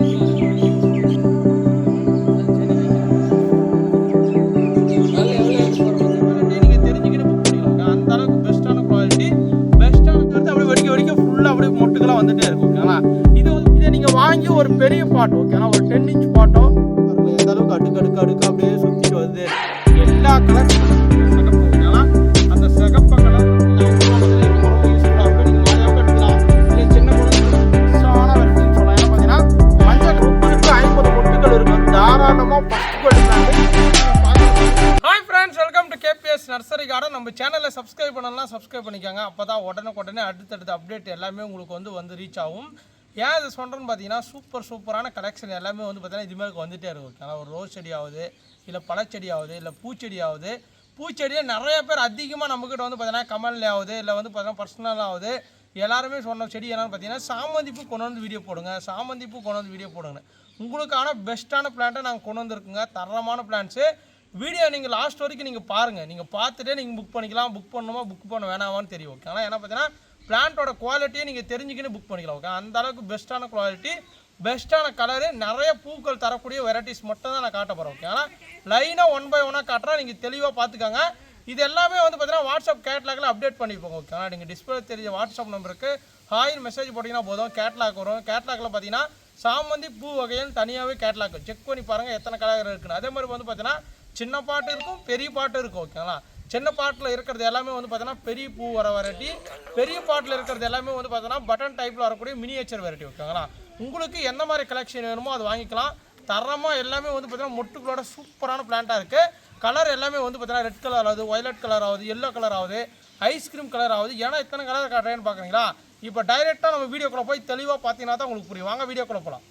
நீங்க நீங்கள் சப்ஸ்கிரைப் பண்ணலாம் சப்ஸ்கிரைப் பண்ணிக்கோங்க. அப்போ தான் உடனே அடுத்தடுத்த அப்டேட் எல்லாமே உங்களுக்கு வந்து வந்து ரீச் ஆகும். ஏன் இது சொல்கிறேன்னு பார்த்தீங்கன்னா சூப்பர் சூப்பரான கலெக்ஷன் எல்லாமே வந்து பார்த்தீங்கன்னா இதுமாதிரி வந்துட்டே இருக்கும் ஏன்னா ஒரு ரோஸ் செடி ஆகுது இல்லை பழச்செடி ஆகுது இல்லை பூச்செடி ஆகுது பூச்செடியை நிறைய பேர் அதிகமாக நம்மக்கிட்ட வந்து பார்த்தீங்கன்னா கமல் ஆகுது இல்லை வந்து பார்த்தீங்கன்னா பர்சனல் ஆகுது எல்லாருமே சொன்ன செடி என்னென்னு பார்த்தீங்கன்னா சாமந்தி கொண்டு வந்து வீடியோ போடுங்க. சாமந்தி கொண்டு வந்து வீடியோ போடுங்க. உங்களுக்கான பெஸ்ட்டான பிளான்ட்டை நாங்கள் கொண்டு வந்திருக்குங்க. தரமான பிளான்ஸு வீடியோ நீங்கள் லாஸ்ட் வரைக்கும் நீங்கள் பாருங்கள் நீங்கள் பார்த்துட்டே நீங்கள் புக் பண்ணிக்கலாம். புக் பண்ணணுமா புக் பண்ண வேணாமான்னு தெரியும் ஓகே ஆனால் ஏன்னா பார்த்தீங்கன்னா பிளான்ட்டோட குவாலிட்டியை நீங்கள் தெரிஞ்சுக்கின்னு புக் பண்ணிக்கலாம் ஓகே அந்த அளவுக்கு பெஸ்ட்டான குவாலிட்டி பெஸ்ட்டான கலரு நிறைய பூக்கள் தரக்கூடிய வெரைட்டிஸ் மட்டும் தான் நான் காட்ட போகிறேன் ஓகே ஆனால் லைனாக ஒன் பை ஒன்னாக காட்டுறேன் நீங்கள் தெளிவாக பார்த்துக்கோங்க. இது எல்லாமே வந்து பார்த்தீங்கன்னா வாட்ஸ்அப் கேட்லாகில் அப்டேட் பண்ணிப்போங்க ஓகே ஆனால் நீங்கள் டிஸ்பிளே தெரிஞ்ச வாட்ஸ்அப் நம்பருக்கு ஹாயின் மெசேஜ் போட்டிங்கன்னா போதும் கேட்லாக் வரும். கேட்லாகில் பார்த்தீங்கன்னா சாமந்தி பூ வகையில் தனியாகவே கேட்லாக் செக் பண்ணி பாருங்கள் எத்தனை கலர் இருக்குன்னு. அதே மாதிரி வந்து பார்த்தீங்கன்னா சின்ன பாட்டு இருக்கும் பெரிய பாட்டு இருக்கும் ஓகேங்களா சின்ன பாட்டில் இருக்கிறது எல்லாமே வந்து பார்த்தீங்கன்னா பெரிய பூ வர வெரைட்டி பெரிய பாட்டில் இருக்கிறது எல்லாமே வந்து பார்த்தோன்னா பட்டன் டைப்பில் வரக்கூடிய மினியேச்சர் வெரைட்டி ஓகேங்களா உங்களுக்கு எந்த மாதிரி கலெக்ஷன் வேணுமோ அது வாங்கிக்கலாம். தரமாக எல்லாமே வந்து பார்த்தீங்கன்னா மொட்டுக்களோட சூப்பரான பிளான்ட்டாக இருக்குது கலர் எல்லாமே வந்து பார்த்தீங்கன்னா ரெட் கலர் ஆகுது ஒயலட் கலர் ஆகுது எல்லோ கலர் ஆகுது ஐஸ்கிரீம் கலர் ஆகுது. ஏன்னா இத்தனை கலர் காட்டுறேன்னு பார்க்குறீங்களா இப்போ டைரெக்டாக நம்ம வீடியோக்குள்ளே போய் தெளிவாக பார்த்தீங்கன்னா தான் உங்களுக்கு புரியும். வாங்க வீடியோக்குள்ளே போகலாம்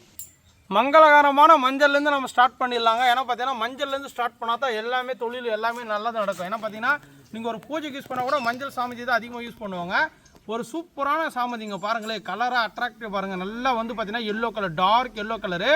மங்களகரமான மஞ்சள்லேருந்து நம்ம ஸ்டார்ட் பண்ணிடலாங்க. ஏன்னா பார்த்தீங்கன்னா மஞ்சள்லேருந்து ஸ்டார்ட் பண்ணால் தான் எல்லாமே தொழில் எல்லாமே நல்லா நடக்கும். ஏன்னா பார்த்தீங்கன்னா நீங்கள் ஒரு பூஜைக்கு யூஸ் பண்ணால் கூட மஞ்சள் சாமந்தி தான் அதிகமாக யூஸ் பண்ணுவாங்க. ஒரு சூப்பரான சாமந்திங்க பாருங்களேன் கலராக அட்ராக்டிவ் பாருங்கள் நல்லா வந்து பார்த்தீங்கன்னா yellow colour dark yellow colour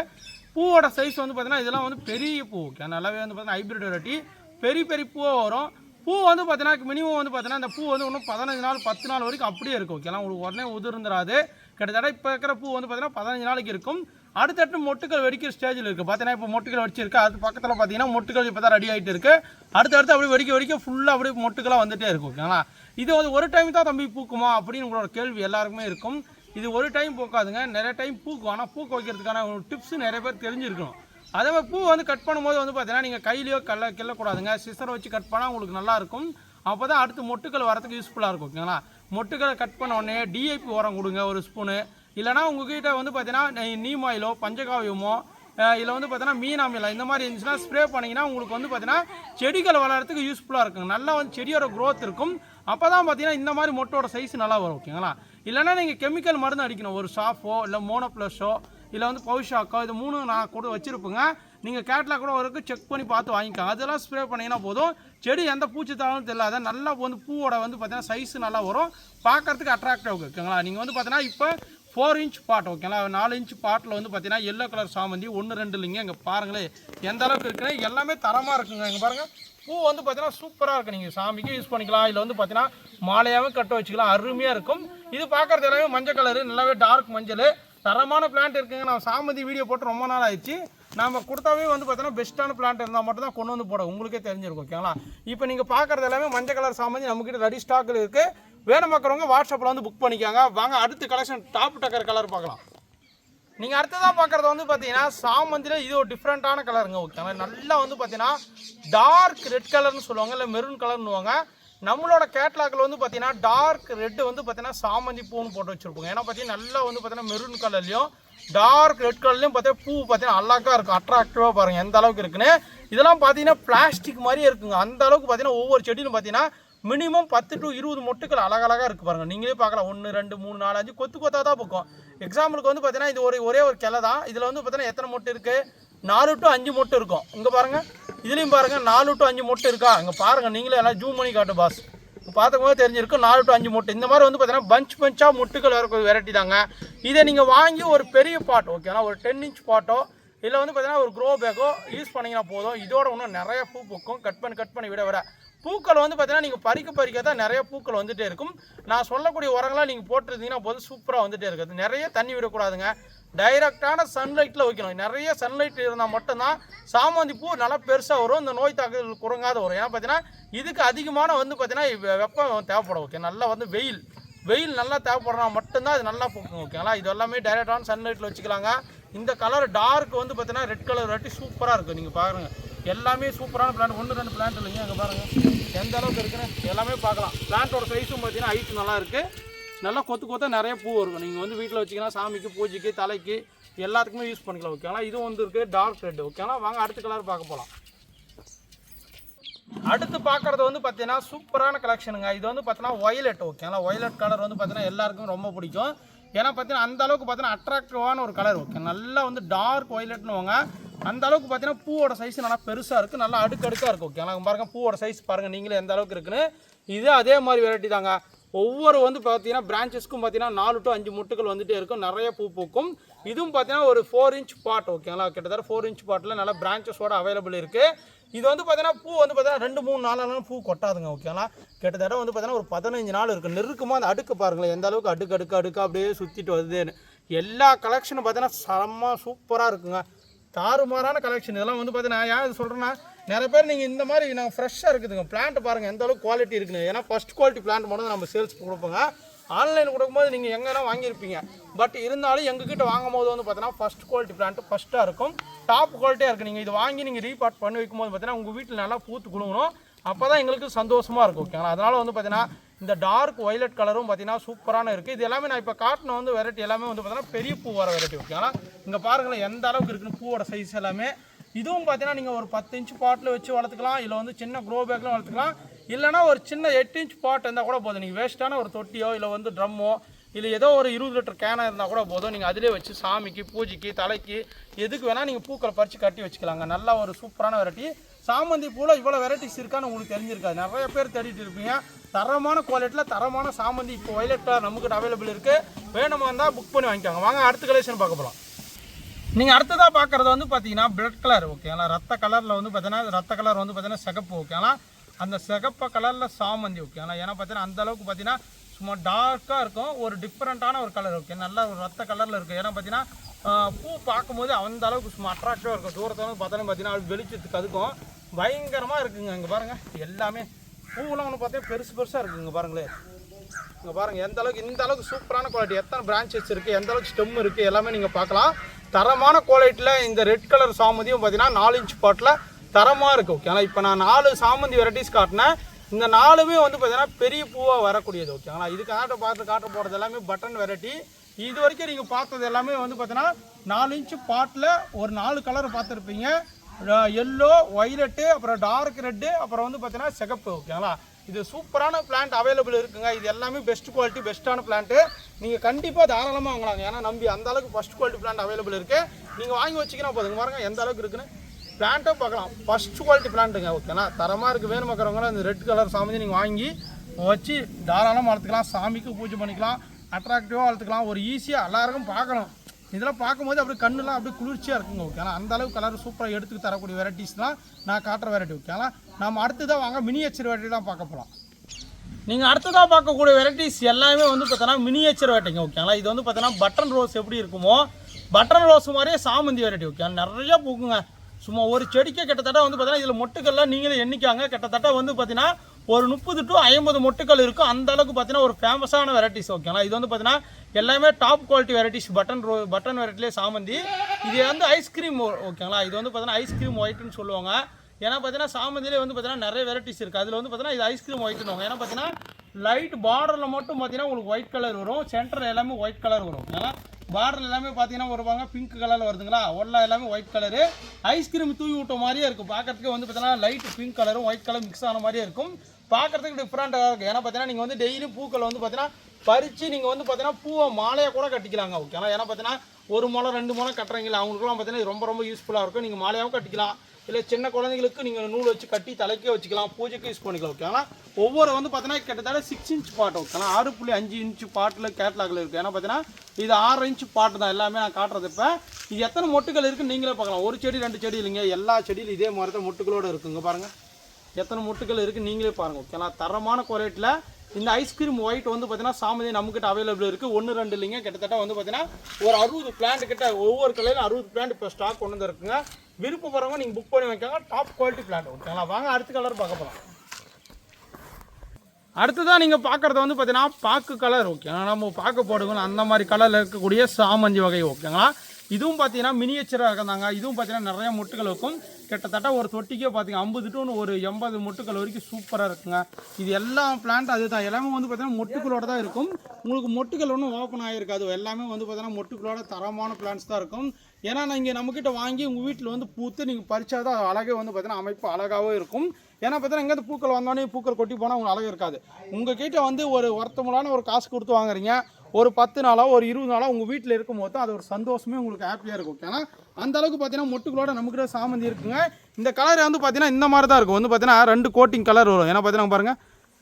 பூவோட சைஸ் வந்து பார்த்தீங்கன்னா இதெல்லாம் வந்து பெரிய பூ ஓகே நல்லாவே வந்து பார்த்தீங்கன்னா ஹைப்ரிட் வெரைட்டி பெரிய பெரிய பூவாக வரும். பூ வந்து பார்த்தீங்கன்னா மினிமம் வந்து பார்த்தீங்கன்னா இந்த பூ வந்து இன்னும் பதினஞ்சு நாள் பத்து நாள் வரைக்கும் அப்படியே இருக்கும் ஓகேலாம் உங்களுக்கு உடனே உதிர்ந்துராது. கிட்டத்தட்ட இப்போ இருக்கிற பூ வந்து பார்த்தீங்கன்னா பதினஞ்சு நாளைக்கு இருக்கும். அடுத்தடுத்து மொட்டுக்கள் வெடிக்கிற ஸ்டேஜில் இருக்குது பார்த்தீங்கன்னா இப்போ மொட்டுகள் வெடிச்சிருக்கு. அது பக்கத்தில் பார்த்தீங்கன்னா மொட்டுகள் இப்போ தான் ரெடி ஆகிட்டு இருக்குது அடுத்தடுத்து அப்படியே வெடிக்க வெடிக்க ஃபுல்லாக அப்படியே மொட்டுக்களாக வந்துட்டே இருக்கும் ஓகேங்களா இது வந்து ஒரு டைம் தான் தம்பி பூக்குமா அப்படின்னு உங்களோட கேள்வி எல்லாருக்குமே இருக்கும். இது ஒரு டைம் பூக்காதுங்க. நிறைய டைம் பூக்கும். ஆனால் பூக்க வைக்கிறதுக்கான ஒரு டிப்ஸ் நிறைய பேர் தெரிஞ்சிருக்கணும். அதே மாதிரி பூ வந்து கட் பண்ணும்போது வந்து பார்த்தீங்கன்னா நீங்கள் கையிலையோ கல்ல கிள்ளக்கூடாதுங்க. சிசரை வச்சு கட் பண்ணால் உங்களுக்கு நல்லா இருக்கும். அப்போ தான் அடுத்து மொட்டுக்கள் வரதுக்கு யூஸ்ஃபுல்லாக இருக்கும் ஓகேங்களா மொட்டுக்களை கட் பண்ண உடனே டிஐபி உரம் கொடுங்க ஒரு ஸ்பூனு இல்லைனா உங்ககிட்ட வந்து பார்த்தீங்கன்னா நீம் ஆயிலோ பஞ்சகாவியமோ இதில் வந்து பார்த்தீங்கன்னா மீன் அமிலம் இந்த மாதிரி இருந்துச்சுன்னா ஸ்ப்ரே பண்ணிங்கன்னா உங்களுக்கு வந்து பார்த்தீங்கன்னா செடிகள் வளர்கிறதுக்கு யூஸ்ஃபுல்லாக இருக்குங்க. நல்லா வந்து செடியோட க்ரோத் இருக்கும். அப்போ தான் பார்த்தீங்கன்னா இந்த மாதிரி மொட்டோட சைஸ் நல்லா வரும் ஓகேங்களா இல்லைன்னா நீங்கள் கெமிக்கல் மருந்து அடிக்கணும். ஒரு ஷாஃபோ இல்லை மோனோப்ளஸோ இல்லை வந்து பவுஷாக்கோ இது மூணு நான் கூட வச்சுருப்பேங்க. நீங்கள் கேட்லாக் கூட ஒரு செக் பண்ணி பார்த்து வாங்கிக்கோங்க. அதெல்லாம் ஸ்ப்ரே பண்ணிங்கன்னா போதும். செடி எந்த பூச்சி தாளும் தெரியாத. நல்லா வந்து பூவோட வந்து பார்த்தீங்கன்னா சைஸ் நல்லா வரும். பார்க்கறதுக்கு அட்ராக்டிவ் ஓகேங்களா நீங்கள் வந்து பார்த்தீங்கன்னா இப்போ ஃபோர் இன்ச் பாட் ஓகேங்களா நாலு இன்ச் பாட்டில் வந்து பார்த்தீங்கன்னா எல்லோ கலர் சாமந்தி ஒன்று ரெண்டு இல்லைங்க. இங்கே பாருங்களேன் எந்த அளவுக்கு இருக்குன்னா எல்லாமே தரமாக இருக்குங்க. இங்கே பாருங்கள் பூ வந்து பார்த்தீங்கன்னா சூப்பராக இருக்குது நீங்கள் சாமிக்கு யூஸ் பண்ணிக்கலாம். இதில் வந்து பார்த்தீங்கன்னா மாலையாகவும் கட்ட வச்சுக்கலாம். அருமையாக இருக்கும். இது பார்க்குறது எல்லாமே மஞ்சள் கலரு நல்லாவே டார்க் மஞ்சள். தரமான பிளான்ட் இருக்குங்க. நான் சாமந்தி வீடியோ போட்டு ரொம்ப நாள் ஆயிடுச்சு. நம்ம கொடுத்தாவே வந்து பார்த்தோன்னா பெஸ்ட்டான பிளான்ட் இருந்தால் மட்டும் தான் கொண்டு வந்து போட உங்களுக்கே தெரிஞ்சிருக்கும் ஓகேங்களா இப்போ நீங்கள் பார்க்குறது எல்லாமே மஞ்சள் கலர் சாமந்தி நம்மக்கிட்ட ரெடி ஸ்டாக்கில் இருக்குது வேணும் பார்க்குறவங்க வாட்ஸ்அப்பில் வந்து புக் பண்ணிக்காங்க. வாங்க அடுத்த கலெக்ஷன் டாப் டக்கர் கலர் பார்க்கலாம். நீங்கள் அடுத்ததாக பார்க்குறது வந்து பார்த்தீங்கன்னா சாமந்தியில் இது ஒரு டிஃப்ரெண்ட்டான கலருங்க ஓகேங்களா நல்லா வந்து பார்த்தீங்கன்னா டார்க் ரெட் கலர்னு சொல்லுவாங்க இல்லை மெரூன் கலர்னுவாங்க நம்மளோட கேட்லாகில் வந்து பார்த்தீங்கன்னா டார்க் ரெட்டு வந்து பார்த்தீங்கன்னா சாமந்தி பூன்னு போட்டு வச்சுருப்போங்க. ஏன்னா பார்த்தீங்கன்னா நல்லா வந்து பார்த்தீங்கன்னா மெரூன் கலர்லேயும் டார்க் ரெட் கலர்லையும் பார்த்தீங்கன்னா பூ பார்த்தீங்கன்னா அழகாக இருக்கும் அட்ராக்டிவாக பாருங்கள் எந்த அளவுக்கு இருக்குன்னு? இதெல்லாம் பார்த்தீங்கன்னா பிளாஸ்டிக் மாதிரியே இருக்குங்க. அந்த அளவுக்கு பார்த்தீங்கன்னா ஒவ்வொரு செடியிலும் பார்த்தீங்கன்னா மினிமம் பத்து டு இருபது மொட்டுக்கள் அழகழகாக இருக்குது பாருங்கள் நீங்களே பார்க்கலாம். ஒன்று ரெண்டு மூணு நாலு அஞ்சு கொத்து கொத்தாக தான் பக்கம். எக்ஸாம்பிளுக்கு வந்து பார்த்தீங்கன்னா இது ஒரு ஒரே ஒரு கிளை தான். இதில் வந்து பார்த்தீங்கன்னா எத்தனை மொட்டு இருக்குது நாலு டு அஞ்சு மொட்டு இருக்கும். இங்கே பாருங்கள் இதுலேயும் பாருங்கள் நாலு டு அஞ்சு மொட்டு இருக்கா? இங்கே பாருங்கள் நீங்களே எல்லாம் ஜூம் பண்ணி காட்டு பாஸ் பார்த்துக்கும்போது தெரிஞ்சிருக்கும் நாலு டு அஞ்சு மூட்டை. இந்த மாதிரி வந்து பார்த்தீங்கன்னா பஞ்ச் பஞ்சாக முட்டுகள் வரக்கூடிய வெரைட்டி தாங்க. இதை நீங்கள் வாங்கி ஒரு பெரிய பாட் ஓகேனா ஒரு டென் இன்ச் பாட்டோ இல்லை வந்து பார்த்தீங்கன்னா ஒரு க்ரோ பேக்கோ யூஸ் பண்ணிங்கன்னா போதும். இதோட இன்னும் நிறைய பூ பூக்கும். கட் பண்ணி கட் பண்ணி விட விட. பூக்கள் வந்து பார்த்தீங்கன்னா நீங்கள் பறிக்க பறிக்க தான் நிறைய பூக்கள் வந்துகிட்டே இருக்கும். நான் சொல்லக்கூடிய உரங்கள்லாம் நீங்கள் போட்டிருந்தீங்கன்னா போது சூப்பராக வந்துகிட்டே இருக்குது நிறைய தண்ணி விடக்கூடாதுங்க. டைரக்டான சன்லைட்டில் வைக்கணும். நிறைய சன்லைட் இருந்தால் மட்டும்தான் சாமந்தி பூ நல்லா பெருசாக வரும். இந்த நோய் தாக்குதல் குறங்காத வரும். ஏன்னா பார்த்தீங்கன்னா இதுக்கு அதிகமான வந்து பார்த்தீங்கன்னா வெப்பம் தேவைப்படும். ஓகே நல்லா வந்து வெயில். வெயில் நல்லா தேவைப்படுறா மட்டும்தான் அது நல்லா பூக்கும். ஓகேங்களா இது எல்லாமே டைரக்டான சன்லைட்டில் வச்சுக்கலாங்க. இந்த கலர் டார்க் வந்து பார்த்தீங்கன்னா ரெட் கலர் வாட்டி சூப்பராக இருக்குது நீங்கள் பாருங்கள் எல்லாமே சூப்பரான பிளான்ட் ஒன்று ரெண்டு பிளான்ட் இல்லைங்க. அங்கே பாருங்கள் எந்த அளவுக்கு இருக்குன்னு எல்லாமே பார்க்கலாம். பிளான்ட்டோட சைஸும் பார்த்தீங்கன்னா ஹைட் நல்லா இருக்குது நல்லா கொத்து கொத்தா நிறைய பூ இருக்கும் நீங்கள் வந்து வீட்டில் வச்சிங்கன்னா சாமிக்கு பூஜைக்கு தலைக்கு எல்லாத்துக்குமே யூஸ் பண்ணிக்கலாம் ஓகேங்களா இதுவும் வந்து இருக்குது டார்க் ரெட் ஓகேங்களா வாங்க அடுத்த கலர் பார்க்க போகலாம் அடுத்து பார்க்குறது வந்து பார்த்தீங்கன்னா சூப்பரான கலெக்ஷனுங்க இது வந்து பார்த்தீங்கன்னா ஒய்லெட் ஓகேங்களா ஒயலட் கலர் வந்து பார்த்தீங்கன்னா எல்லாருக்கும் ரொம்ப பிடிக்கும். ஏன்னா பார்த்தீங்கன்னா அந்த அளவுக்கு பார்த்தீங்கன்னா அட்ராக்டிவான ஒரு கலர் ஓகே நல்லா வந்து டார்க் ஒய்லெட்னு வாங்க. அந்த அளவுக்கு பார்த்தீங்கன்னா பூவோட சைஸ் நல்லா பெருசாக இருக்குது நல்லா அடுக்கடுக்காக இருக்குது ஓகேங்களா ஆனால் பாருங்க பூவோட சைஸ் பாருங்கள் நீங்களே எந்த அளவுக்கு இருக்குன்னு. இது அதே மாதிரி வெரைட்டி தாங்க. ஒவ்வொரு வந்து பார்த்தீங்கன்னா பிரான்ச்சஸ்க்கும் பார்த்தீங்கன்னா நாலு டு அஞ்சு முட்டுகள் வந்துட்டே இருக்கும். நிறைய பூ பூக்கும். இதுவும் பார்த்தீங்கன்னா ஒரு ஃபோர் இன்ச் பாட் ஓகேங்களா கிட்டத்தட்ட ஃபோர் இன்ச் பாட்டில் நல்லா பிரான்ச்சஸோட அவைலபிள் இருக்குது இது வந்து பார்த்தீங்கன்னா பூ வந்து பார்த்தீங்கன்னா ரெண்டு மூணு நாலு பூ கொட்டாதுங்க ஓகேங்களா கிட்டத்தட்ட வந்து பார்த்தீங்கன்னா ஒரு பதினஞ்சு நாள் இருக்குது நெருக்கமாக அந்த அடுக்கு பாருங்களேன் எந்த அளவுக்கு அடுக்கு அடுக்கு அடுக்கு அப்படியே சுற்றிட்டு வருதுன்னு. எல்லா கலெக்ஷனும் பார்த்தீங்கன்னா செம்ம சூப்பராக இருக்குங்க. தாறுமாறான கலெக்ஷன் இதெல்லாம் வந்து பார்த்தீங்கன்னா ஏன் இது சொல்கிறேன்னா நிறைய பேர் நீங்கள் இந்த மாதிரி நாங்கள் ஃப்ரெஷ்ஷாக இருக்குதுங்க. பிளான்ட் பாருங்கள் எந்த அளவுக்கு குவாலிட்டி இருக்குன்னு ஏன்னா ஃபஸ்ட் குவாலிட்டி பிளான்ட் மட்டும் நம்ம சேல்ஸ் கொடுப்போங்க. ஆன்லைன் கொடுக்கும்போது நீங்கள் எங்கன்னா வாங்கியிருப்பீங்க. பட் இருந்தாலும் எங்ககிட்ட வாங்கும் போது வந்து பார்த்தீங்கன்னா ஃபஸ்ட் குவாலிட்டி பிளான்ட் ஃபஸ்ட்டாக இருக்கும். டாப் குவாலிட்டியாக இருக்குது நீங்கள் இது வாங்கி நீங்கள் ரீபார்ட் பண்ணி வைக்கும்போது பார்த்தீங்கன்னா உங்கள் வீட்டில் நல்லா பூத்து குழுங்கணும் அப்போ தான் எங்களுக்கு சந்தோஷமாக இருக்கும் ஓகேங்களா அதனால் வந்து பார்த்தீங்கன்னா இந்த டார்க் ஒய்லட் கலரும் பார்த்தீங்கன்னா சூப்பரான இருக்குது இது எல்லாமே நான் இப்போ காட்டின வந்து வெரைட்டி எல்லாமே வந்து பார்த்தீங்கன்னா பெரிய பூ வர வெரைட்டி ஓகேங்களா இங்கே பாருங்களேன் எந்த அளவுக்கு இருக்குன்னு பூவோட சைஸ் எல்லாமே. இதுவும் பார்த்தீங்கன்னா நீங்கள் ஒரு பத்து இன்ச் பாட்டில் வச்சு வளர்த்துக்கலாம். இல்லை வந்து சின்ன க்ரோ பேக்கில் வளர்த்துக்கலாம். இல்லைனா ஒரு சின்ன எட்டு இன்ச் பாட் இருந்தால் கூட போதும். நீங்கள் வேஸ்ட்டான ஒரு தொட்டியோ இல்லை வந்து ட்ரம்மோ இல்லை ஏதோ ஒரு இருபது லிட்டர் கேனாக இருந்தால் கூட போதும். நீங்கள் அதிலே வச்சு சாமிக்கு பூஜைக்கு தலைக்கு எதுக்கு வேணால் நீங்கள் பூக்களை பறித்து கட்டி வச்சுக்கலாங்க. நல்லா ஒரு சூப்பரான வெரைட்டி சாமந்தி பூவில் இவ்வளோ வெரைட்டிஸ் இருக்கான்னு உங்களுக்கு தெரிஞ்சிருக்காது. நிறைய பேர் தேடிட்டு இருப்பீங்க. தரமான குவாலிட்டியில் தரமான சாமந்தி இப்போ வயலட்டாக நம்மக்கிட்ட அவைலபிள் இருக்குது வேணுமா இருந்தால் புக் பண்ணி வாங்கிக்காங்க. வாங்க அடுத்த கலெக்ஷன் பார்க்க போகலாம் நீங்கள் அடுத்ததாக பார்க்குறது வந்து பார்த்தீங்கன்னா பிளட் கலர் ஓகேங்களா ரத்த கலரில் வந்து பார்த்தீங்கன்னா ரத்த கலர் வந்து பார்த்தீங்கன்னா சிகப்பு ஓகேங்களா அந்த சிகப்பை கலரில் சாமந்தி ஓகேங்களா ஏன்னா பார்த்தீங்கன்னா அந்த அளவுக்கு பார்த்தீங்கன்னா சும்மா டார்க்காக இருக்கும் ஒரு டிஃப்ரெண்ட்டான ஒரு கலர் ஓகே நல்ல ஒரு ரத்த கலரில் இருக்கும். ஏன்னா பார்த்தீங்கன்னா பூ பார்க்கும்போது அந்த அளவுக்கு சும்மா அட்ராக்டிவாக இருக்கும். தூரத்தில் வந்து பார்த்தாலும் பார்த்தீங்கன்னா அது வெளிச்சத்துக்கு அதுக்கும் பயங்கரமாக இருக்குங்க. இங்கே பாருங்கள் எல்லாமே பூவெலாம் ஒன்று பார்த்தீங்கன்னா பெருசு பெருசாக இருக்குங்க. பாருங்களேன் இங்கே பாருங்கள் எந்த அளவுக்கு இந்த அளவுக்கு சூப்பரான குவாலிட்டி எத்தனை பிரான்ச்சஸ் இருக்குது எந்த அளவுக்கு ஸ்டெம் இருக்குது எல்லாமே நீங்கள் பார்க்கலாம். தரமான குவாலிட்டியில் இந்த ரெட் கலர் சாமந்தியும் பார்த்தீங்கன்னா நாலு இன்ச் பாட்டில் தரமாக இருக்குது ஓகே ஆனால் இப்போ நான் நாலு சாமந்தி வெரைட்டிஸ் காட்டினேன். இந்த நாலுமே வந்து பார்த்தீங்கன்னா பெரிய பூவாக வரக்கூடியது ஓகேங்களா இதுக்கு ஆட்ட பார்த்து காட்ட போகிறது எல்லாமே பட்டன் வெரைட்டி இது வரைக்கும் நீங்கள் பார்த்தது எல்லாமே வந்து பார்த்தீங்கன்னா நாலு இன்ச்சு பாட்டில் ஒரு நாலு கலர் பார்த்துருப்பீங்க. எல்லோ ஒய்லெட்டு அப்புறம் டார்க் ரெட்டு அப்புறம் வந்து பார்த்தீங்கன்னா சிகப்பு ஓகேங்களா இது சூப்பரான பிளான்ட் அவைலபிள் இருக்குங்க. இது எல்லாமே பெஸ்ட் குவாலிட்டி பெஸ்ட்டான பிளான்ட்டு நீங்கள் கண்டிப்பாக தாராளமாக வாங்கலாங்க ஏன்னா நம்பி அந்த அளவுக்கு ஃபஸ்ட் குவாலிட்டி பிளான்ட் அவைலபிள் இருக்குது நீங்கள் வாங்கி வச்சிக்கினா போதுங்க. பாருங்க எந்த அளவுக்கு இருக்குன்னு. பிளான்ட்டும் பார்க்கலாம். ஃபஸ்ட் குவாலிட்டி பிளான்ட்டுங்க ஓகேனா தரமாக இருக்குது வேணுமாக்கிறவங்க இந்த ரெட் கலர் சாமி நீங்கள் வாங்கி வச்சு தாராளமாக வளர்த்துக்கலாம். சாமிக்கு பூஜை பண்ணிக்கலாம். அட்ராக்டிவாக வளர்த்துக்கலாம். ஒரு ஈஸியாக எல்லாருக்கும் பார்க்கணும். இதெல்லாம் பார்க்கும்போது அப்படியே கண்ணுலாம் அப்படியே குளிர்ச்சியாக இருக்குங்க ஓகேங்களா அந்த அளவுக்கு கலர் சூப்பராக எடுத்துக்கு தரக்கூடிய வெரைட்டிஸ் தான் நான் காட்டுற வெரைட்டி ஓகேங்களா நம்ம அடுத்ததாக வாங்க மினியேச்சர் வெரைட்டி தான் பார்க்க போகலாம் நீங்கள் அடுத்ததாக பார்க்கக்கூடிய வெரைட்டிஸ் எல்லாமே வந்து பார்த்தோன்னா மினியேச்சர் வேட்டைங்க ஓகேங்களா இது வந்து பார்த்தோன்னா பட்டன் ரோஸ் எப்படி இருக்குமோ பட்டன் ரோஸ் மாதிரியே சாமந்தி வெரைட்டி ஓகே நிறையா பூக்குங்க. சும்மா ஒரு செடிக்கு கிட்டத்தட்ட வந்து பார்த்தீங்கன்னா இதில் மொட்டுக்கள்லாம் நீங்களே எண்ணிக்காங்க. கிட்டத்தட்ட வந்து பார்த்தீங்கன்னா ஒரு முப்பது டு ஐம்பது மொட்டுக்கள் இருக்கும். அந்த அளவுக்கு பார்த்தீங்கன்னா ஒரு ஃபேமஸான வெரைட்டிஸ் ஓகேங்களா இது வந்து பார்த்தீங்கன்னா எல்லாமே top quality varieties button rose button வெரைட்டிலே சாமந்தி. இது வந்து ஐஸ்கிரீம் ஓகேங்களா? இது வந்து பார்த்தீங்கன்னா ஐஸ்கிரீம் ஒயிட்னு சொல்லுவாங்க. ஏன்னா பார்த்தீங்கன்னா சாமந்திலே வந்து பார்த்தீங்கன்னா நிறைய வெரைட்டிஸ் இருக்குது அதில் வந்து பார்த்தீங்கன்னா இது ஐஸ்கிரீம் ஒயிட்னுவாங்க ஏன்னா பார்த்தீங்கன்னா லைட் பார்டரில் மட்டும் பார்த்தீங்கன்னா உங்களுக்கு ஒயிட் கலர் வரும். சென்டர் எல்லாமே ஒயிட் கலர் வரும். ஏன்னா பார்டர் எல்லாமே பார்த்தீங்கன்னா வருவாங்க. பிங்க் கலரில் வருதுங்களா? ஒல்லா எல்லாமே ஒயிட் கலரு ஐஸ்கிரீம் தூவி விட்ட மாதிரியே இருக்கும். பார்க்கறதுக்கு வந்து பார்த்தீங்கன்னா லைட் பிங்க் கலரும் ஒயிட் கலர் மிக்ஸ் ஆன மாதிரியே இருக்கும். பார்க்கறதுக்கு டிஃப்ரெண்ட்டாக இருக்கும். ஏன்னா பார்த்தீங்கன்னா நீங்கள் வந்து டெய்லியும் பூக்களை வந்து பார்த்தீங்கன்னா பறித்து நீங்கள் வந்து பார்த்தீங்கன்னா பூவை மாலையாக கூட கட்டிக்கலாங்க. ஓகே ஏன்னா பார்த்தீங்கன்னா ஒரு முளம் ரெண்டு முளம் கட்டுறீங்களா அவங்களுக்குலாம் பார்த்தீங்கன்னா ரொம்ப ரொம்ப யூஸ்ஃபுல்லாக இருக்கும். நீங்கள் மாலையாகவும் கட்டிக்கலாம். இல்லை சின்ன குழந்தைங்களுக்கு நீங்கள் நூல் வச்சு கட்டி தலைக்கே வச்சுக்கலாம் பூஜைக்கு யூஸ் பண்ணிக்கலாம் ஓகே ஆனால் ஒவ்வொரு வந்து பார்த்தீங்கன்னா கிட்டத்தட்ட சிக்ஸ் இன்ச் பாட்டு ஓகே ஆறு புள்ளி அஞ்சு இன்ச் பாட்டில் கேட்லாகில் இருக்குது ஏன்னா பார்த்தீங்கன்னா இது ஆறு இன்ச் பாட்டு தான் எல்லாமே நான் காட்டுறது இப்போ. இது எத்தனை மொட்டுகள் இருக்குன்னு நீங்களே பார்க்கலாம். ஒரு செடி ரெண்டு செடி இல்லைங்க. எல்லா செடியிலும் இதே மாதிரி தான் மொட்டுகளோடு இருக்குங்க பாருங்கள் எத்தனை மொட்டுகள் இருக்குது நீங்களே பாருங்கள் ஓகேங்களா தரமான குவாலிட்டியில் இந்த ஐஸ்கிரீம் ஒயிட் வந்து பார்த்தீங்கன்னா சாமதி நம்மக்கிட்ட அவைலபிள் இருக்குது ஒன்று ரெண்டு இல்லைங்க. கிட்டத்தட்ட வந்து பார்த்தீங்கன்னா ஒரு அறுபது பிளான்ட் கிட்ட ஒவ்வொரு கலையிலும் அறுபது பிளான்ட் இப்போ ஸ்டாக் கொண்டு வந்து இருக்குங்க விருப்பப்படுறவங்க நீங்கள் புக் பண்ணி வைக்காங்க டாப் குவாலிட்டி பிளாட் ஓகேங்களா வாங்க அடுத்த கலர் பார்க்க போகலாம் அடுத்ததாக நீங்கள் பார்க்குறது வந்து பார்த்தீங்கன்னா பாக்கு கலர் ஓகே நம்ம பார்க்க போடுவோம் அந்த மாதிரி கலரில் இருக்கக்கூடிய சாமஞ்சி வகை ஓகேங்களா இதுவும் பார்த்தீங்கன்னா மினியேச்சராக இருந்தாங்க இதுவும் பார்த்தீங்கன்னா நிறைய முட்டுகள் இருக்கும். கிட்டத்தட்ட ஒரு தொட்டிக்கே பார்த்தீங்க ஐம்பது டு ஒரு எண்பது முட்டுகள் வரைக்கும் சூப்பராக இருக்குங்க. இது எல்லா பிளான்ட் அதுதான். எல்லாமே வந்து பார்த்தீங்கன்னா மொட்டுக்களோட தான் இருக்கும். உங்களுக்கு மொட்டுகள் ஒன்றும் ஓப்பன் ஆகிருக்காது எல்லாமே வந்து பார்த்தீங்கன்னா மொட்டுக்களோட தரமான பிளான்ஸ் தான் இருக்கும். ஏன்னா நீங்கள் நம்மக்கிட்ட வாங்கி உங்கள் வீட்டில் வந்து பூத்து நீங்கள் பறிச்சாதான் அது அழகே வந்து பார்த்தீங்கன்னா அமைப்பு அழகாகவும் இருக்கும். ஏன்னா பார்த்தீங்கன்னா எங்கேருந்து பூக்கள் வந்தோடனே பூக்கள் கொட்டி போனால் உங்களுக்கு அழகு இருக்காது. உங்கள் கிட்ட வந்து ஒரு ஒருத்தவங்களான ஒரு காசு கொடுத்து வாங்குறீங்க. ஒரு பத்து நாளாக ஒரு இருபது நாளாக உங்கள் வீட்டில் இருக்கும் போது அது ஒரு சந்தோஷமே உங்களுக்கு ஹாப்பியாக இருக்கும். ஏன்னா அந்த அளவுக்கு பார்த்தீங்கன்னா மொட்டுகளோட நம்மக்கிட்ட சாமந்தி இருக்குங்க. இந்த கலர் வந்து பார்த்தீங்கன்னா இந்த மாதிரி தான் இருக்கும். வந்து பார்த்தீங்கன்னா ரெண்டு கோட்டிங் கலர் வரும். ஏன்னா பார்த்தீங்கன்னா பாருங்கள்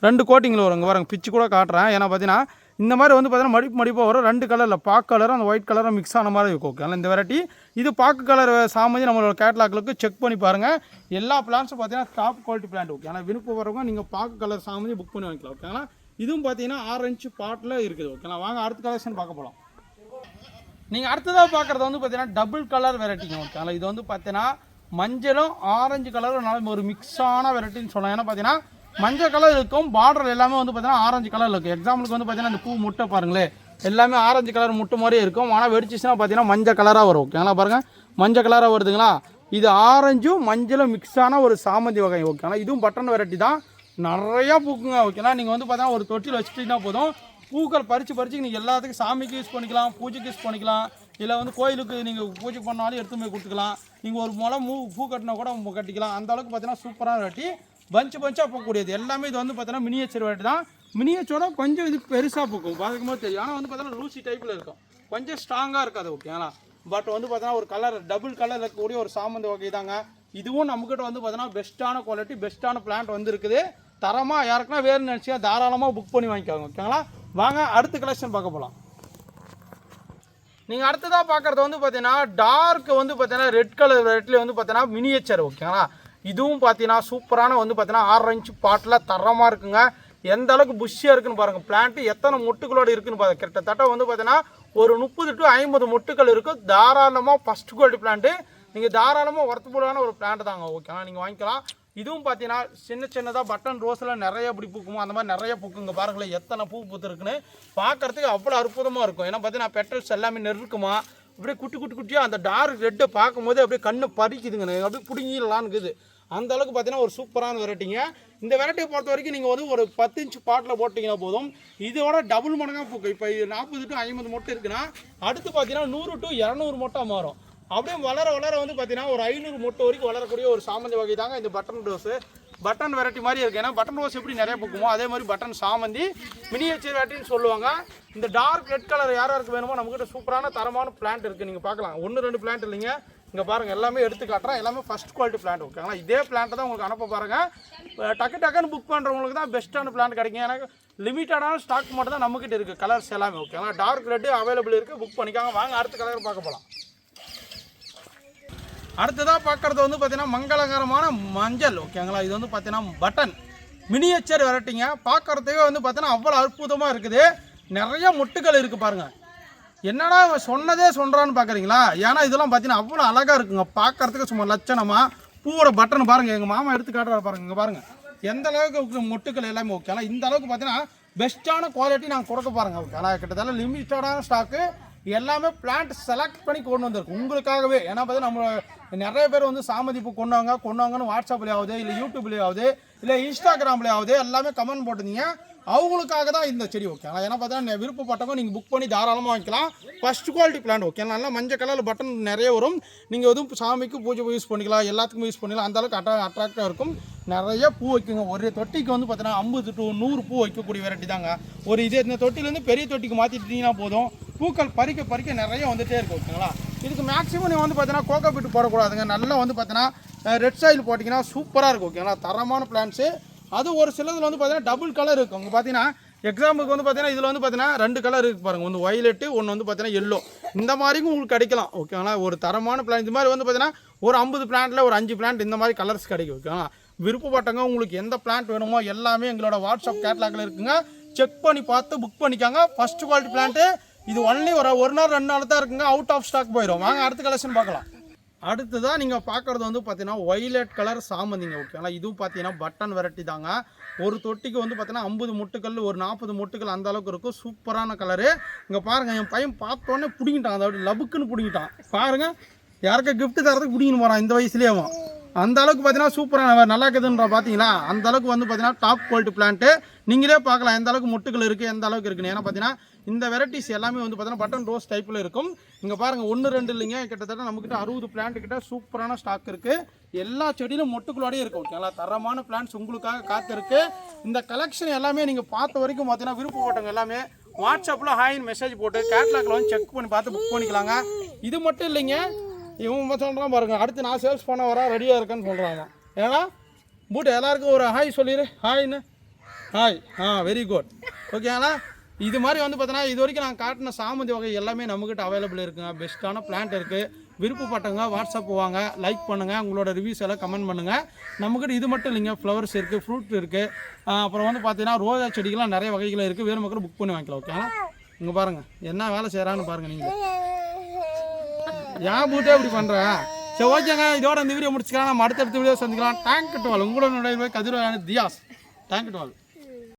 ரெண்டு கோட்டிங்கில் வரும். இங்கே பாருங்க பிச்சு கூட காட்டுறேன். ஏன்னா பார்த்தீங்கன்னா இந்த மாதிரி வந்து பார்த்தீங்கன்னா மடிப்பு மடிப்பாக வரும். ரெண்டு கலரில் பாக் கலரும் அந்த ஒயிட் கலரும் மிக்ஸ் ஆன மாதிரி இருக்கும் ஓகே இந்த வெரைட்டி இது பாக்கு கலர் சாமந்தி நம்மளோட கேட்லாக்களுக்கு செக் பண்ணி பாருங்கள் எல்லா பிளான்ஸும் பார்த்தீங்கன்னா டாப் குவாலிட்டி பிளான்ட் ஓகே ஆனால் விருப்பம் வரவங்க நீங்கள் பாக்கு கலர் சாமந்தி புக் பண்ணி வாங்கிக்கலாம் ஓகேங்களா இதுவும் பார்த்தீங்கன்னா ஆரஞ்சு பாட்டில் இருக்குது ஓகேங்களா வாங்க அடுத்த கலெக்ஷன் பார்க்க போகலாம் நீங்கள் அடுத்ததாக பார்க்குறது வந்து பார்த்தீங்கன்னா டபுள் கலர் வெரைட்டிங்க ஓகேங்களா இது வந்து பார்த்தீங்கன்னா மஞ்சளும் ஆரஞ்சு கலரும் நல்ல ஒரு மிக்ஸான வெரைட்டின்னு சொல்லலாம். ஏன்னா பார்த்தீங்கன்னா மஞ்சள் கலர் இருக்கும். பார்டர் எல்லாமே வந்து பார்த்தீங்கன்னா ஆரஞ்சு கலரில் இருக்கும். எக்ஸாம்பிளுக்கு வந்து பார்த்தீங்கன்னா இந்த பூ முட்டை பாருங்களேன். எல்லாமே ஆரஞ்சு கலர் முட்டை மாதிரியே இருக்கும். ஆனால் வெடிச்சிச்சுன்னா பார்த்தீங்கன்னா மஞ்சள் கலராக வரும். ஓகேங்களா பாருங்கள் மஞ்சள் கலராக வருதுங்களா? இது ஆரஞ்சும் மஞ்சளும் மிக்ஸான ஒரு சாமந்தி வகை. ஓகேங்களா இதுவும் பட்டன் வெரைட்டி தான். நிறையா பூக்குங்க. ஓகேங்களா நீங்கள் வந்து பார்த்தீங்கன்னா ஒரு தொட்டியில் வச்சுட்டீங்கன்னா போதும். பூக்கள் பறித்து பறித்து நீங்கள் எல்லாத்துக்கும் சாமிக்கு யூஸ் பண்ணிக்கலாம் பூஜைக்கு யூஸ் பண்ணிக்கலாம். இல்லை வந்து கோயிலுக்கு நீங்கள் பூஜை பண்ணாலும் எடுத்து போய் கொடுத்துக்கலாம். நீங்கள் ஒரு முளை மூ பூ கட்டினா கூட கட்டிக்கலாம். அந்த அளவுக்கு பார்த்தீங்கன்னா சூப்பராக வெரைட்டி பஞ்சு பஞ்சாக பூக்கக்கூடியது எல்லாமே இது வந்து பார்த்தோன்னா மினியேச்சர் வெரைட்டி தான். மினியேச்சரோட கொஞ்சம் இது பெருசாக பூக்கும் பார்க்கும் போது தெரியும். ஆனால் வந்து பார்த்தோன்னா லூசி டைப்பில் இருக்கும். கொஞ்சம் ஸ்ட்ராங்காக இருக்காது ஓகேங்களா பட் வந்து பார்த்தோன்னா ஒரு கலர் டபுள் கலர் இருக்கக்கூடிய ஒரு சாமந்தி வகை தாங்க. இதுவும் நம்மக்கிட்ட வந்து பார்த்தோன்னா பெஸ்ட்டான குவாலிட்டி பெஸ்ட்டான பிளான்ட் வந்து இருக்குது தரமாக யாருக்குன்னா வேறு நினச்சியா தாராளமாக புக் பண்ணி வாங்கிக்கோங்க ஓகேங்களா வாங்க அடுத்த கலெக்ஷன் பார்க்க போகலாம் நீங்கள் அடுத்ததாக பார்க்குறது வந்து பார்த்தீங்கன்னா டார்க் வந்து பார்த்தீங்கன்னா ரெட் கலர் ரெட்லேயே வந்து பார்த்தீங்கன்னா மினியேச்சர் ஓகேங்களா இதுவும் பார்த்தீங்கன்னா சூப்பரான வந்து பார்த்தீங்கன்னா ஆரஞ்சு பாட்டில் தரமாக இருக்குங்க. எந்த அளவுக்கு புஷ்ஷியாக இருக்குன்னு பாருங்கள் பிளான்ட்டு எத்தனை மொட்டுகளோடு இருக்குன்னு பாருங்கள் கிட்டத்தட்ட வந்து பார்த்தீங்கன்னா ஒரு முப்பது டு ஐம்பது மொட்டுக்கள் இருக்கும். தாராளமாக ஃபஸ்ட் குவாலிட்டி பிளான்ட்டு நீங்கள் தாராளமாக ஒர்த்தபுளான ஒரு பிளான்ட் தாங்க. ஓகேங்களா நீங்கள் வாங்கிக்கலாம். இதுவும் பார்த்தீங்கன்னா சின்ன சின்னதாக பட்டன் ரோஸில் நிறைய இப்படி பூக்குமோ அந்த மாதிரி நிறைய பூக்குங்க. பாருங்களேன் எத்தனை பூ பூத்துருக்குன்னு. பார்க்கறதுக்கு அவ்வளோ அற்புதமாக இருக்கும். ஏன்னா பார்த்தீங்கன்னா பெட்ரோல்ஸ் எல்லாமே நெருக்குமா? அப்படியே குட்டி குட்டி குட்டியாக அந்த டார்க் ரெட்டை பார்க்கும்போது அப்படியே கண்ணு பறிக்குதுங்க. அப்படியே பிடுங்கிடலான்னு இருக்குது. அந்த அளவுக்கு பார்த்தீங்கன்னா ஒரு சூப்பரான வெரைட்டிங்க. இந்த வெரைட்டியை பொறுத்த வரைக்கும் நீங்கள் வந்து ஒரு பத்து இன்ச்சு பாட்டில் போட்டிங்கன்னா போதும். இதோட டபுள் மடங்காக பூக்கும் இப்போ நாற்பது டு ஐம்பது மொட்டை இருக்குன்னா அடுத்து பார்த்தீங்கன்னா நூறு டு இரநூறு மொட்டை மாறும். அப்படியே வளர வளர வந்து பார்த்தீங்கன்னா ஒரு ஐநூறு மொட்டை வரைக்கும் வளரக்கூடிய ஒரு சாமந்தி வகை தாங்க இந்த பட்டன் ரோஸு பட்டன் வெரைட்டி மாதிரி இருக்குது ஏன்னா பட்டன் ரோஸ் எப்படி நிறைய பூக்குமோ அதே மாதிரி பட்டன் சாமந்தி மினியேச்சர் வெரைட்டின்னு சொல்லுவாங்க. இந்த டார்க் ரெட் கலர் யார் யாருக்கு வேணுமோ நம்மக்கிட்ட சூப்பரான தரமான பிளான்ட் இருக்குது நீங்கள் பார்க்கலாம். ஒன்று ரெண்டு பிளான்ட் இல்லைங்க. இங்கே பாருங்கள் எல்லாமே எடுத்து காட்டுறேன். எல்லாமே ஃபஸ்ட் குவாலிட்டி பிளான்ட் ஓகேங்களா இதே பிளான்ட்டை தான் உங்களுக்கு அனுப்ப பாருங்கள் டக்கு டக்குன்னு புக் பண்ணுறவங்களுக்கு தான் பெஸ்ட்டான பிளான்ட் கிடைக்கும். எனக்கு லிமிட்டடான ஸ்டாக் மட்டும் தான் நம்மக்கிட்ட இருக்குது கலர்ஸ் எல்லாமே ஓகேங்களா டார்க் ரெட்டு அவைலபிள் இருக்குது புக் பண்ணிக்காங்க. வாங்க அடுத்த கலர் பார்க்க போகலாம் அடுத்ததாக பார்க்குறது வந்து பார்த்தீங்கன்னா மங்களகரமான மஞ்சள் ஓகேங்களா இது வந்து பார்த்தீங்கன்னா பட்டன் மினியேச்சர் வெரைட்டிங்க பார்க்குறதுக்கே வந்து பார்த்தீங்கன்னா அவ்வளோ அற்புதமாக இருக்குது. நிறைய முட்டுகள் இருக்குது பாருங்கள் என்னடா இவன் சொன்னதே சொல்கிறான்னு பார்க்குறீங்களா ஏன்னா இதெல்லாம் பார்த்தீங்கன்னா அவ்வளோ அழகாக இருக்குங்க. பார்க்கறதுக்கு சும்மா லட்சணமாக பூவோட பட்டன் பாருங்கள் எங்கள் மாமா எடுத்து காட்டுறாரு பாருங்க. இங்கே பாருங்கள் எந்த அளவுக்கு மொட்டுக்கள் எல்லாமே ஓகேங்களா இந்த அளவுக்கு பார்த்தீங்கன்னா பெஸ்ட்டான குவாலிட்டி நாங்கள் கொடுக்க பாருங்க. ஆனால் கிட்டத்தட்ட லிமிட்டடான ஸ்டாக்கு எல்லாமே பிளான்ட் செலக்ட் பண்ணி கொண்டு வந்திருக்கு. உங்களுக்காகவே. ஏன்னா பார்த்தீங்கன்னா நம்ம நிறைய பேர் வந்து சாமதிப்பு கொண்டு வாங்க கொண்டு வாங்கன்னு வாட்ஸ்அப்லேயாவது இல்லை யூடியூப்லேயாவது இல்லை இன்ஸ்டாகிராம்லேயாவது எல்லாமே கமெண்ட் போட்டிருந்தீங்க. அவங்களுக்காக தான் இந்த செடி ஓகேங்களா ஏன்னா பார்த்தா விருப்பப்பட்டவங்க நீங்கள் புக் பண்ணி தாராளமாக வாங்கிக்கலாம். ஃபஸ்ட் குவாலிட்டி பிளான்ட் ஓகே நல்லா மஞ்சள் கலரில் பட்டன் நிறைய வரும். நீங்கள் எதுவும் சாமிக்கு பூஜை யூஸ் பண்ணிக்கலாம். எல்லாத்துக்கும் யூஸ் பண்ணிக்கலாம். அந்த அளவுக்கு அட்ரா அட்ராக்டாக இருக்கும். நிறைய பூ வைக்குங்க. ஒரு தொட்டிக்கு வந்து பார்த்தீங்கன்னா ஐம்பது டு நூறு பூ வைக்கக்கூடிய வெரைட்டி தாங்க. ஒரு இது இந்த தொட்டிலேருந்து பெரிய தொட்டிக்கு மாற்றிட்டீங்கன்னா போதும். பூக்கள் பறிக்க பறிக்க நிறைய வந்துகிட்டே இருக்கும் ஓகேங்களா இதுக்கு மேக்ஸிமம் நீங்கள் வந்து பார்த்தீங்கன்னா கோகோ பிட்டு போடக்கூடாதுங்க. நல்லா வந்து பார்த்தீங்கன்னா ரெட் சாயில் போட்டிங்கன்னா சூப்பராக இருக்கும் ஓகேங்களா தரமான பிளான்ஸு அது ஒரு சிலதில் வந்து பார்த்தீங்கன்னா டபுள் கலர் இருக்கும் இங்கே பார்த்தீங்கன்னா எக்ஸாம்பிளுக்கு வந்து பார்த்தீங்கன்னா இதில் வந்து பார்த்தீங்கன்னா ரெண்டு கலர் இருக்கு பாருங்க. ஒன்று வயலட்டு ஒன்று வந்து பார்த்தீங்கன்னா எல்லோ இந்த மாதிரியும் உங்களுக்கு கிடைக்கலாம். ஓகேங்களா ஒரு தரமான பிளான் இந்த மாதிரி வந்து பார்த்தீங்கன்னா ஒரு ஐம்பது பிளான்ட்டில் ஒரு அஞ்சு பிளான்ட் இந்த மாதிரி கலர்ஸ் கிடைக்கும். ஓகேங்களா விருப்பப்பட்டவங்க உங்களுக்கு எந்த பிளான்ட் வேணுமோ எல்லாமே எங்களோட வாட்ஸ்அப் கேட்லாகில் இருக்குங்க. செக் பண்ணி பார்த்து புக் பண்ணிக்காங்க. ஃபர்ஸ்ட் குவாலிட்டி பிளான்ட்டு இது ஒன்லி ஒரு ஒரு நாள் ரெண்டு நாள் தான் இருக்குங்க. அவுட் ஆஃப் ஸ்டாக் போயிடும் வாங்க அடுத்த கலெக்ஷன் பார்க்கலாம். அடுத்ததாக நீங்கள் பார்க்குறது வந்து பார்த்தீங்கன்னா ஒய்லட் கலர் சாமந்திங்க ஓகேங்களா இதுவும் பார்த்தீங்கன்னா பட்டன் வெரைட்டி தாங்க. ஒரு தொட்டிக்கு வந்து பார்த்தீங்கன்னா ஐம்பது முட்டுக்கல் ஒரு நாற்பது முட்டுக்கல் அந்த அளவுக்கு இருக்கும். சூப்பரான கலரு இங்கே பாருங்கள் என் பையன் பார்த்தோன்னே பிடிங்கிட்டான். அதாவது லபுக்குன்னு பிடிங்கிட்டான். பாருங்கள் யாருக்கா கிஃப்ட்டு தரதுக்கு பிடிங்கின்னு போகிறான் இந்த வயசுலேயே அவன். அந்த அளவுக்கு பார்த்தீங்கன்னா சூப்பரான நல்லா இருக்குதுன்ற பார்த்தீங்களா அந்த அளவுக்கு வந்து பார்த்தீங்கன்னா டாப் குவாலிட்டி பிளான்ட்டு நீங்களே பார்க்கலாம் எந்த அளவுக்கு முட்டுகள் இருக்குது எந்த அளவுக்கு இருக்குன்னு. ஏன்னா பார்த்தீங்கன்னா இந்த வெரைட்டிஸ் எல்லாமே வந்து பார்த்தீங்கன்னா பட்டன் ரோஸ் டைப்பில் இருக்கும். இங்கே பாருங்கள் ஒன்று ரெண்டு இல்லைங்க. கிட்டத்தட்ட நம்மக்கிட்ட அறுபது பிளான்ட் கிட்ட சூப்பரான ஸ்டாக் இருக்குது எல்லா செடியிலும் மொட்டுகளோடயே இருக்கும். ஓகேங்களா தரமான பிளான்ஸ் உங்களுக்காக காத்திருக்கு இந்த கலெக்ஷன் எல்லாமே நீங்கள் பார்த்த வரைக்கும் பார்த்தீங்கன்னா விருப்பப்பட்டவங்க எல்லாமே வாட்ஸ்அப்பில் ஹாயின் மெசேஜ் போட்டு கேட்லாக்ல வந்து செக் பண்ணி பார்த்து புக் பண்ணிக்கலாங்க. இது மட்டும் இல்லைங்க இவன் சொல்கிறான் பாருங்க அடுத்து நான் சேல்ஸ் பண்ண வரா ரெடியாக இருக்கேன்னு சொல்கிறாங்க ஏன்னா பூட்டு எல்லாருக்கும் ஒரு ஹாய் சொல்லிடு ஹாய்னு ஹாய் ஆ வெரி குட் ஓகேங்களா இது மாதிரி வந்து பார்த்தோன்னா இது வரைக்கும் நான் காட்டின சாமந்தி வகை எல்லாமே நம்மக்கிட்ட அவைலபிள் இருக்குங்க. பெஸ்ட்டான பிளான்ட் இருக்குது விருப்பப்பட்டவங்க வாட்ஸ்அப் வாங்க லைக் பண்ணுங்கள் உங்களோட ரிவ்யூஸ் எல்லாம் கமெண்ட் பண்ணுங்கள் நம்மக்கிட்ட இது மட்டும் இல்லைங்க. ஃப்ளவர்ஸ் இருக்குது ஃப்ரூட் இருக்குது அப்புறம் வந்து பார்த்தீங்கன்னா ரோஜா செடிகள்லாம் நிறைய வகைகள் இருக்குது வேறு மக்கள் புக் பண்ணி வாங்கிக்கலாம் ஓகேங்களா இங்கே பாருங்கள் என்ன வேலை செய்கிறான்னு பாருங்கள் நீங்கள் ஏன் பூட்டே இப்படி பண்ணுறேன் சரி ஓகேங்க இதோட இந்த வீடியோ முடிச்சுக்கலாம். நம்ம அடுத்தடுத்த வீடியோ சந்திக்கலாம். டேங்க் டுவால் உங்களோட கதிரவான தியாஸ். டேங்க் டுவால்